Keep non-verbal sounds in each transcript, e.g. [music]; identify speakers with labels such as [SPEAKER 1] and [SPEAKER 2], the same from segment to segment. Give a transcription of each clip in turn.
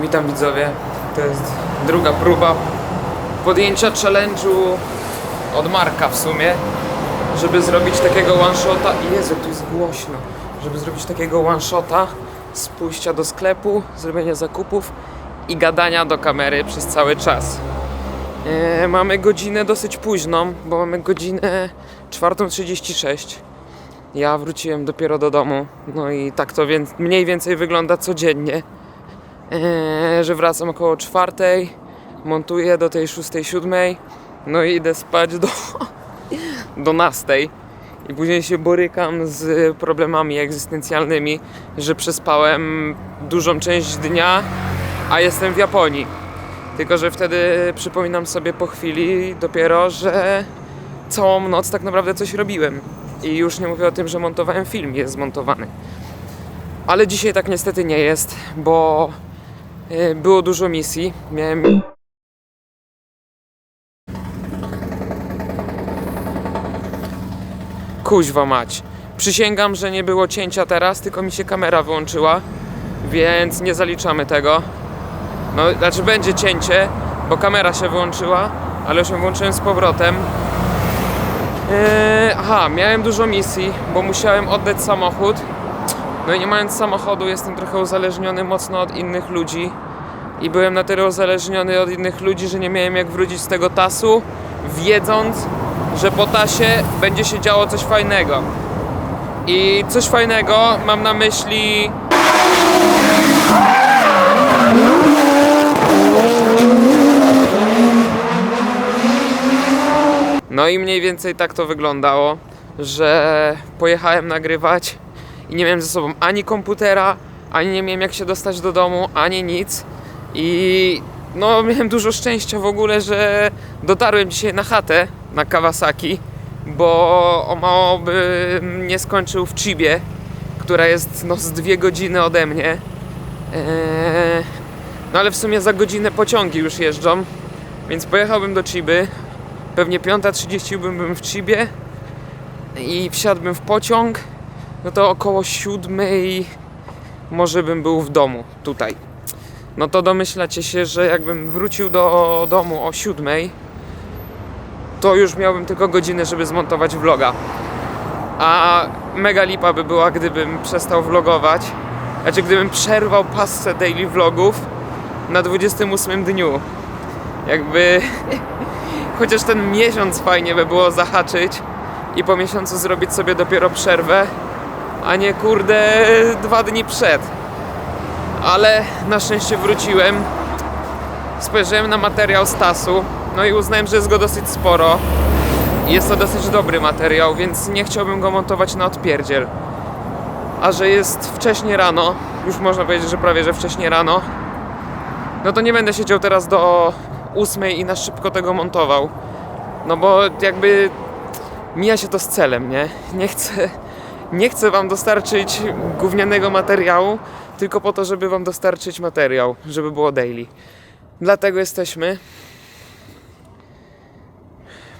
[SPEAKER 1] Witam widzowie. To jest druga próba podjęcia challenge'u od Marka w sumie, żeby zrobić takiego one shota. Jezu, tu jest głośno. Żeby zrobić takiego one shota z pójścia do sklepu, zrobienia zakupów i gadania do kamery przez cały czas. E, mamy godzinę dosyć późną, bo mamy godzinę 4.36. Ja wróciłem dopiero do domu, no i tak to więc mniej więcej wygląda codziennie. Eee, że wracam około czwartej, montuję do tej szóstej, siódmej, no i idę spać do, [laughs] do nastej. I później się borykam z problemami egzystencjalnymi, że przespałem dużą część dnia, a jestem w Japonii. Tylko, że wtedy przypominam sobie po chwili dopiero, że całą noc tak naprawdę coś robiłem. I już nie mówię o tym, że montowałem film, jest zmontowany. Ale dzisiaj tak niestety nie jest, bo było dużo misji. Miałem. Kuźwa mać. Przysięgam, że nie było cięcia teraz, tylko mi się kamera wyłączyła, więc nie zaliczamy tego. No, znaczy będzie cięcie, bo kamera się wyłączyła, ale już ją włączyłem z powrotem. Eee, aha, miałem dużo misji, bo musiałem oddać samochód. No i nie mając samochodu, jestem trochę uzależniony mocno od innych ludzi. I byłem na tyle uzależniony od innych ludzi, że nie miałem jak wrócić z tego tasu, wiedząc, że po tasie będzie się działo coś fajnego. I coś fajnego mam na myśli. No i mniej więcej tak to wyglądało, że pojechałem nagrywać i nie miałem ze sobą ani komputera, ani nie miałem jak się dostać do domu, ani nic. I no miałem dużo szczęścia w ogóle, że dotarłem dzisiaj na chatę na Kawasaki, bo o mało bym nie skończył w Chibie, która jest no z dwie godziny ode mnie. Eee, no ale w sumie za godzinę pociągi już jeżdżą, więc pojechałbym do Chiby. Pewnie 5.30 bym w Chibie i wsiadłbym w pociąg, no to około siódmej może bym był w domu, tutaj. No to domyślacie się, że jakbym wrócił do domu o siódmej, to już miałbym tylko godzinę, żeby zmontować vloga. A mega lipa by była, gdybym przestał vlogować. Znaczy, gdybym przerwał pasce daily vlogów na 28 dniu. Jakby [laughs] chociaż ten miesiąc fajnie by było zahaczyć i po miesiącu zrobić sobie dopiero przerwę, a nie kurde dwa dni przed. Ale na szczęście wróciłem. Spojrzałem na materiał Stasu, no i uznałem, że jest go dosyć sporo. Jest to dosyć dobry materiał, więc nie chciałbym go montować na odpierdziel. A że jest wcześnie rano, już można powiedzieć, że prawie że wcześnie rano, no to nie będę siedział teraz do ósmej i na szybko tego montował. No bo jakby mija się to z celem, nie? Nie chcę, nie chcę wam dostarczyć gównianego materiału, tylko po to, żeby wam dostarczyć materiał, żeby było daily. Dlatego jesteśmy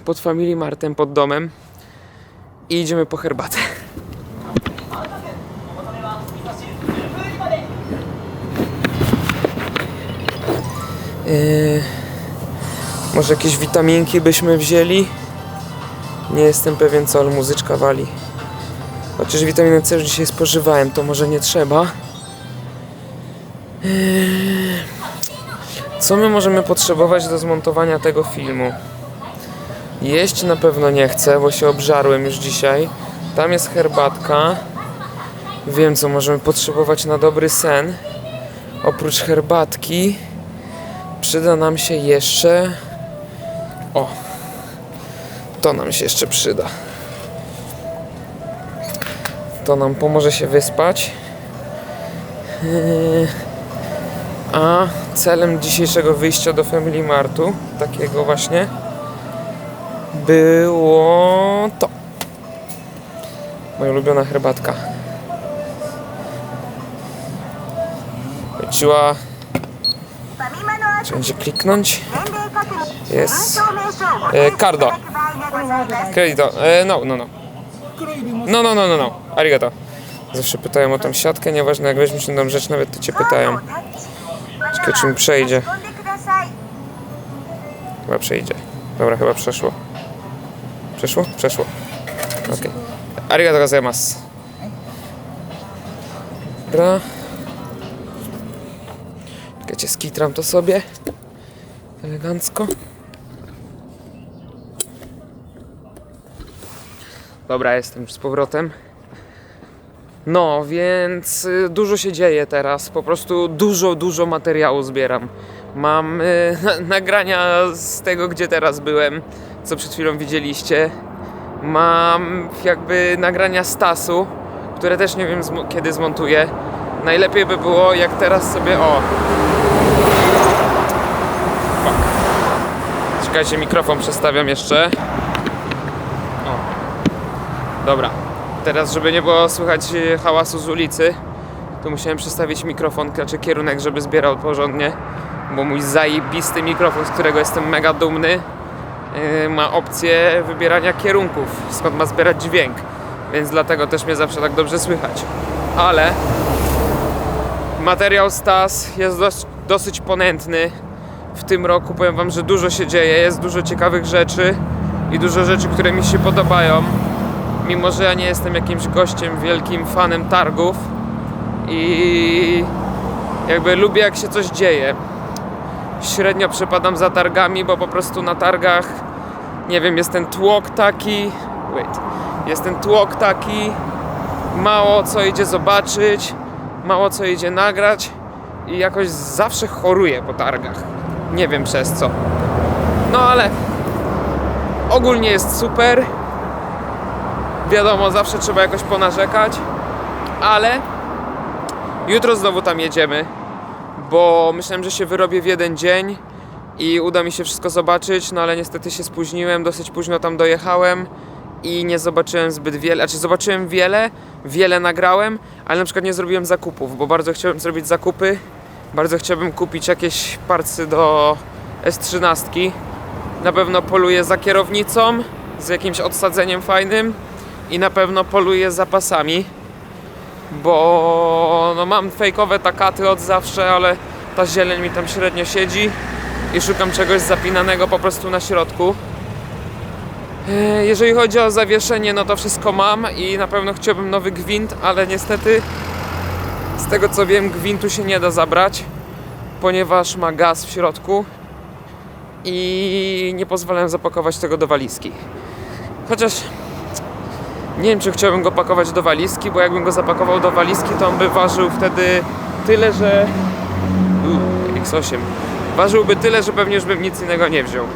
[SPEAKER 1] pod Family Martem, pod domem i idziemy po herbatę. Yy, może jakieś witaminki byśmy wzięli? Nie jestem pewien co, ale muzyczka wali. Chociaż witaminę C już dzisiaj spożywałem, to może nie trzeba. Yy, Co my możemy potrzebować do zmontowania tego filmu? Jeść na pewno nie chcę, bo się obżarłem już dzisiaj. Tam jest herbatka. Wiem, co możemy potrzebować na dobry sen. Oprócz herbatki przyda nam się jeszcze. O, to nam się jeszcze przyda. To nam pomoże się wyspać. A celem dzisiejszego wyjścia do Family Martu, takiego właśnie, było to. Moja ulubiona herbatka. Chodziła. Czy będzie kliknąć? Jest. E. Kredyto. E, no, no, no. No, no, no, no, no. Arigato. Zawsze pytają o tą siatkę, nieważne jak weźmiesz inną rzecz, nawet to cię pytają. Czekaj, czy mi przejdzie. Chyba przejdzie. Dobra, chyba przeszło. Przeszło? Przeszło. Okej. Okay. Arigato gozaimasu. Dobra. Czekajcie, skitram to sobie. Elegancko. Dobra, jestem z powrotem. No, więc y, dużo się dzieje teraz. Po prostu dużo, dużo materiału zbieram. Mam y, na, [laughs] nagrania z tego, gdzie teraz byłem, co przed chwilą widzieliście. Mam jakby nagrania z tasu, które też nie wiem zmo- kiedy zmontuję. Najlepiej by było, jak teraz sobie. O! Fuck. Czekajcie, mikrofon przestawiam jeszcze. Dobra. Teraz, żeby nie było słychać e, hałasu z ulicy, to musiałem przestawić mikrofon, znaczy kierunek, żeby zbierał porządnie, bo mój zajebisty mikrofon, z którego jestem mega dumny, yy, ma opcję wybierania kierunków, skąd ma zbierać dźwięk, więc dlatego też mnie zawsze tak dobrze słychać. Ale materiał Stas jest dos- dosyć ponętny. W tym roku powiem Wam, że dużo się dzieje, jest dużo ciekawych rzeczy i dużo rzeczy, które mi się podobają mimo że ja nie jestem jakimś gościem, wielkim fanem targów i jakby lubię jak się coś dzieje. Średnio przepadam za targami, bo po prostu na targach nie wiem, jest ten tłok taki wait, jest ten tłok taki mało co idzie zobaczyć, mało co idzie nagrać i jakoś zawsze choruję po targach. Nie wiem przez co. No ale ogólnie jest super wiadomo, zawsze trzeba jakoś ponarzekać, ale jutro znowu tam jedziemy, bo myślałem, że się wyrobię w jeden dzień i uda mi się wszystko zobaczyć, no ale niestety się spóźniłem, dosyć późno tam dojechałem i nie zobaczyłem zbyt wiele, znaczy zobaczyłem wiele, wiele nagrałem, ale na przykład nie zrobiłem zakupów, bo bardzo chciałem zrobić zakupy, bardzo chciałbym kupić jakieś parcy do S13, na pewno poluję za kierownicą, z jakimś odsadzeniem fajnym, i na pewno poluję za pasami, bo no mam fejkowe takaty od zawsze, ale ta zieleń mi tam średnio siedzi i szukam czegoś zapinanego po prostu na środku. E, Jeżeli chodzi o zawieszenie, no to wszystko mam i na pewno chciałbym nowy gwint, ale niestety z tego co wiem gwintu się nie da zabrać, ponieważ ma gaz w środku i nie pozwalają zapakować tego do walizki. Chociaż nie wiem, czy chciałbym go pakować do walizki, bo jakbym go zapakował do walizki, to on by ważył wtedy tyle, że. Uuu, X8. Ważyłby tyle, że pewnie już bym nic innego nie wziął.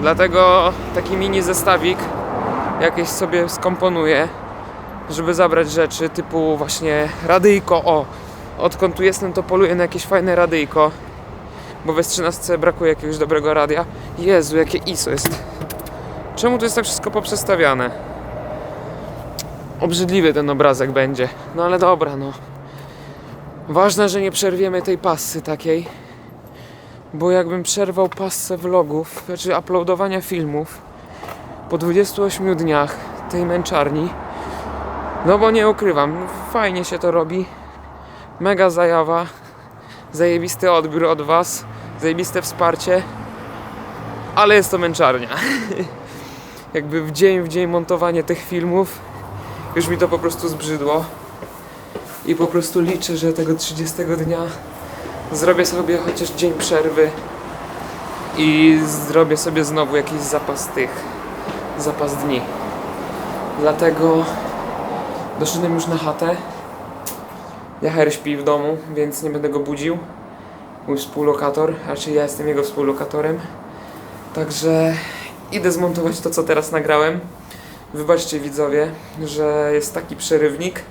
[SPEAKER 1] Dlatego taki mini zestawik jakiś sobie skomponuję, żeby zabrać rzeczy typu właśnie radyjko. O, odkąd tu jestem, to poluję na jakieś fajne radyjko, bo w S13 brakuje jakiegoś dobrego radia. Jezu, jakie ISO jest. Czemu tu jest tak wszystko poprzestawiane? Obrzydliwy ten obrazek będzie. No ale dobra, no. Ważne, że nie przerwiemy tej passy takiej. Bo jakbym przerwał passę vlogów, znaczy uploadowania filmów po 28 dniach tej męczarni, no bo nie ukrywam, fajnie się to robi. Mega zajawa. Zajebisty odbiór od Was. Zajebiste wsparcie. Ale jest to męczarnia. [laughs] Jakby w dzień w dzień montowanie tych filmów już mi to po prostu zbrzydło. I po prostu liczę, że tego 30 dnia zrobię sobie chociaż dzień przerwy i zrobię sobie znowu jakiś zapas tych, zapas dni. Dlatego doszedłem już na chatę. Jacher śpi w domu, więc nie będę go budził. Mój współlokator, raczej ja jestem jego współlokatorem. Także idę zmontować to, co teraz nagrałem. Wybaczcie widzowie, że jest taki przerywnik,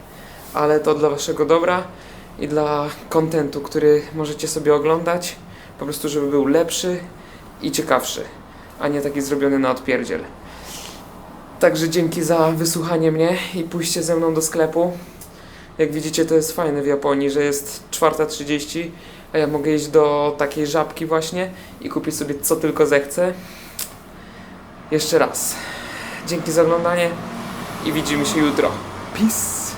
[SPEAKER 1] ale to dla waszego dobra i dla kontentu, który możecie sobie oglądać, po prostu żeby był lepszy i ciekawszy, a nie taki zrobiony na odpierdziel. Także dzięki za wysłuchanie mnie i pójście ze mną do sklepu. Jak widzicie, to jest fajne w Japonii, że jest 4.30, a ja mogę iść do takiej żabki właśnie i kupić sobie co tylko zechcę. Jeszcze raz. Dzięki za oglądanie i widzimy się jutro. Peace!